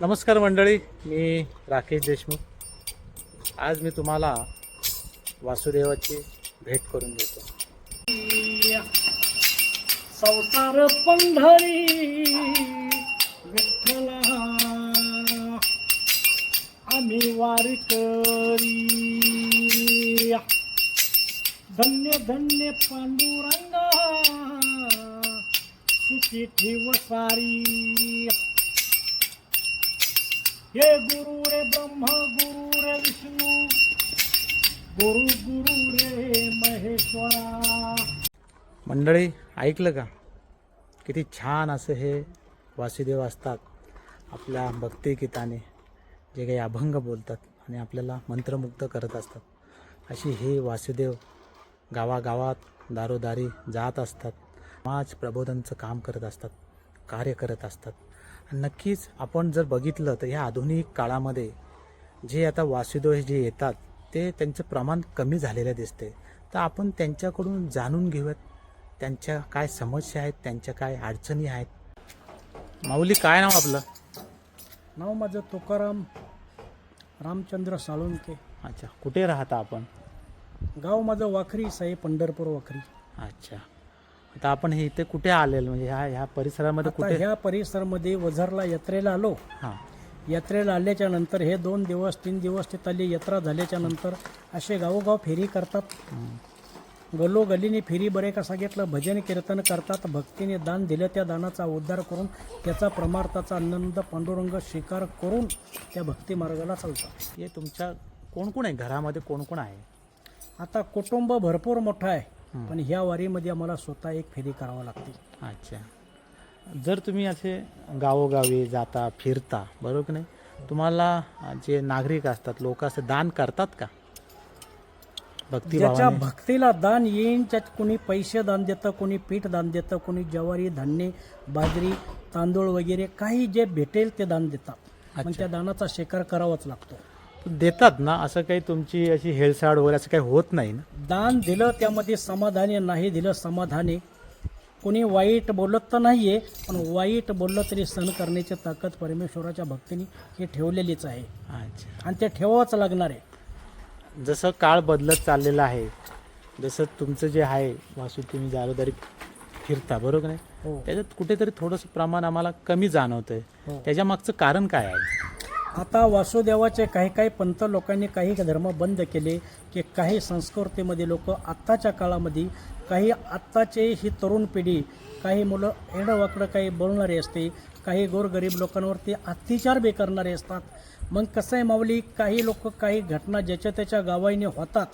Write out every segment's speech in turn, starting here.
नमस्कार मंडळी मी राकेश देशमुख. आज मी तुम्हाला वासुदेवाची भेट करून देतो. संसार पंढरी विठ्ठला आम्ही वारकरी. धन्य धन्य पांडुरंगा सुखी ठेव सारी हे गुरु रे ब्रह्म गुरु रे विष्णू गुरु गुरु रे महेश्वरा. मंडळी ऐकलं का? किती छान असं हे वासुदेव असतात आपल्या भक्तिगीताने जे काही अभंग बोलतात आणि आपल्याला मंत्रमुग्ध करत असतात. अशी हे वासुदेव गावागावात दारोदारी जात असतात समाज प्रबोधनचं काम करत असतात कार्य करत असतात. नक्कीच आपण जर बघितलं तर ह्या आधुनिक काळामध्ये जे आता वासुदेव हे जे येतात ते त्यांचं प्रमाण कमी झालेलं दिसते तर आपण त्यांच्याकडून जाणून घेऊयात त्यांच्या काय समस्या आहेत त्यांच्या काय अडचणी आहेत. माऊली काय नाव आपलं? नाव माझं तुकाराम रामचंद्र साळुंके. अच्छा कुठे राहता आपण? गाव माझं वाखरी साहेब पंढरपूर वाखरी. अच्छा. आता आपण हे इथे कुठे आलेलो? म्हणजे ह्या ह्या परिसरामध्ये आता कुठे ह्या परिसरमध्ये वझरला यात्रेला आलो. हां. यात्रेला आल्याच्यानंतर हे दोन दिवस तीन दिवस तिथली यात्रा झाल्याच्यानंतर असे गावोगाव फेरी करतात. गल्लोगल्लीने फेरी बरे का सांगितलं भजन कीर्तन करतात भक्तीने दान दिलं त्या दानाचा उद्धार करून त्याचा प्रमार्थाचा आनंद पांडुरंग स्वीकार करून त्या भक्ती मार्गाला चालतात. हे तुमच्या कोण कोण आहे? घरामध्ये कोण कोण आहे? आता कुटुंब भरपूर मोठं आहे. पण ह्या वारीमध्ये आम्हाला स्वतः एक फेरी करावं लागते. अच्छा. जर तुम्ही असे गावोगावी जाता फिरता बरोबर की नाही? तुम्हाला जे नागरिक असतात लोक असे दान करतात का? ज्याच्या भक्तिभावाने भक्तीला दान येईन त्यात कोणी पैसे दान देतं कोणी पीठ दान देतं कोणी ज्वारी धान्य बाजरी तांदूळ वगैरे काही जे भेटेल ते दान देतात. पण त्या दानाचा स्वीकार करावाच लागतो. देतात ना असं काही तुमची अशी हेळसाड वगैरे असं काही होत नाही ना? दान दिलं त्यामध्ये समाधानी नाही दिलं समाधानी. कोणी वाईट बोलत तर नाहीये पण वाईट बोललं तरी सहन करण्याची ताकद परमेश्वराच्या भक्तीने ही ठेवलेलीच आहे. अच्छा. आणि ते ठेवावंच लागणार आहे. जसं काळ बदलत चाललेला आहे जसं तुमचं जे आहे वासू तुम्ही दारोदारी फिरता बरोबर नाही हो. त्याच्यात कुठेतरी थोडंसं प्रमाण आम्हाला कमी जाणवतंय. हो. त्याच्या मागचं कारण काय आहे? आता वासुदेवाचे काही काही पंत लोकांनी काही धर्म बंद केले की काही संस्कृतीमध्ये लोक आत्ताच्या काळामध्ये काही आत्ताचे ही तरुण पिढी काही मुलं एडवाकडं काही बोलणारी असते काही गोरगरीब लोकांवरती अत्याचार बी करणारे असतात. मग कसं आहे माऊली काही लोक काही घटना ज्याच्या त्याच्या गावाईने होतात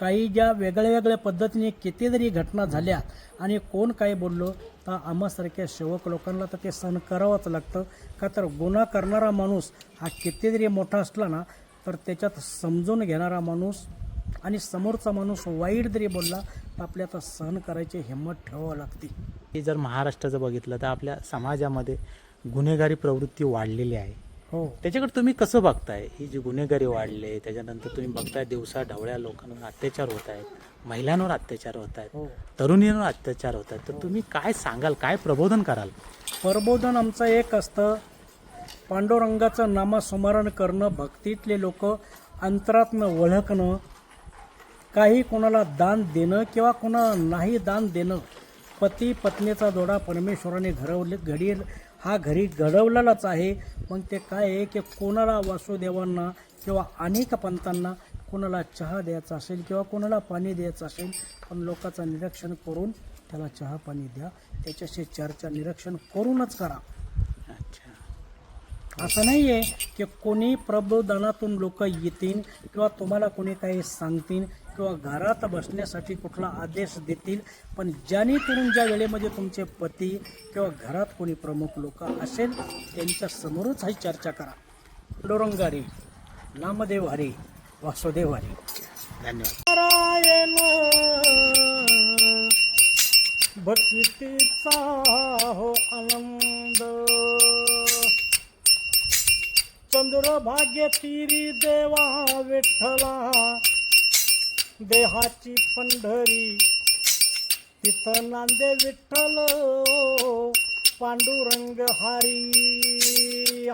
काही ज्या वेगळ्या वेगळ्या पद्धतीने किती जरी घटना झाल्या आणि कोण काय बोललो तर आम्हासारख्या सेवक लोकांना तर ते सहन करावंच लागतं. का तर गुन्हा करणारा माणूस हा किती जरी मोठा असला ना तर त्याच्यात समजून घेणारा माणूस आणि समोरचा माणूस वाईट जरी बोलला आपल्याला सहन करायची हिंमत ठेवावं लागते. हे जर महाराष्ट्राचं बघितलं तर आपल्या समाजामध्ये गुन्हेगारी प्रवृत्ती वाढलेली आहे. हो. त्याच्याकडे तुम्ही कसं बघताय? ही जी गुन्हेगारी वाढले त्याच्यानंतर तुम्ही बघताय दिवसा ढवळ्या लोकांवर अत्याचार होत आहेत महिलांवर अत्याचार होत आहेत हो. तरुणींवर अत्याचार होत आहेत. तर तुम्ही काय सांगाल काय प्रबोधन कराल? प्रबोधन आमचं एक असतं पांडुरंगाचं नामस्मरण करणं भक्तीतले लोक अंतरातनं ओळखणं काही कोणाला दान देणं किंवा कोणाला नाही दान देणं पती पत्नीचा जोडा परमेश्वराने घडवले घडी हा घरी घडवलेलाच आहे. मग ते काय आहे की कोणाला वासुदेवांना किंवा अनेक पंतांना कोणाला चहा द्यायचा असेल किंवा कोणाला पाणी द्यायचं असेल पण लोकांचं निरीक्षण करून त्याला चहा पाणी द्या. त्याच्याशी चर्चा निरीक्षण करूनच करा. अच्छा. असं नाही आहे की कोणी प्रबोधनातून लोक येतील किंवा तुम्हाला कोणी काही सांगतील किंवा घरात बसण्यासाठी कुठला आदेश देतील पण ज्याने करून ज्या वेळेमध्ये तुमचे पती किंवा घरात कोणी प्रमुख लोक असेल त्यांच्या समोरच ही चर्चा करा. डोरंगारी नामदेव हरी वासुदेव हरी. धन्यवाद. भक्तीचा हो आनंद. चंद्रभाग्य तिरी देवा विठ्ठला. देहाची पंढरी. तिथं नांदे विठ्ठल पांडुरंग हारी.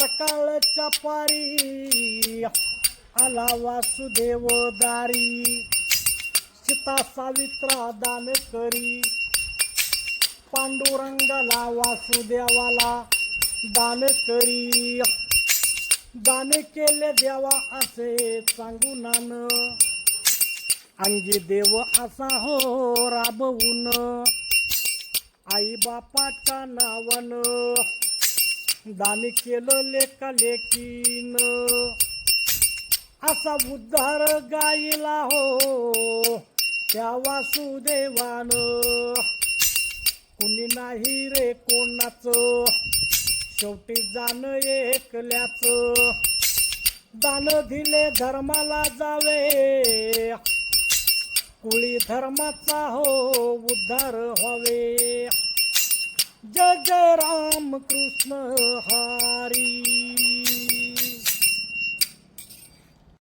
सकाळच्या पारी आला वासुदेव दारी. सीता सावित्रा दान करी पांडुरंगाला वासुदेवाला दान करी दान केले देवा असे सांगू नान अंगी देव असा हो राबवून. आई बापाच्या नावानं दान केलं लेका लेकीन. असा उद्धार गायला हो त्या वासुदेवानं कुणी नाही रे कोणाचं. शेवटी जाण एकल्याच. दान दिले धर्माला जावे. कुळी धर्माचा हो उद्धार व्हावे. जय जय राम कृष्ण हरी.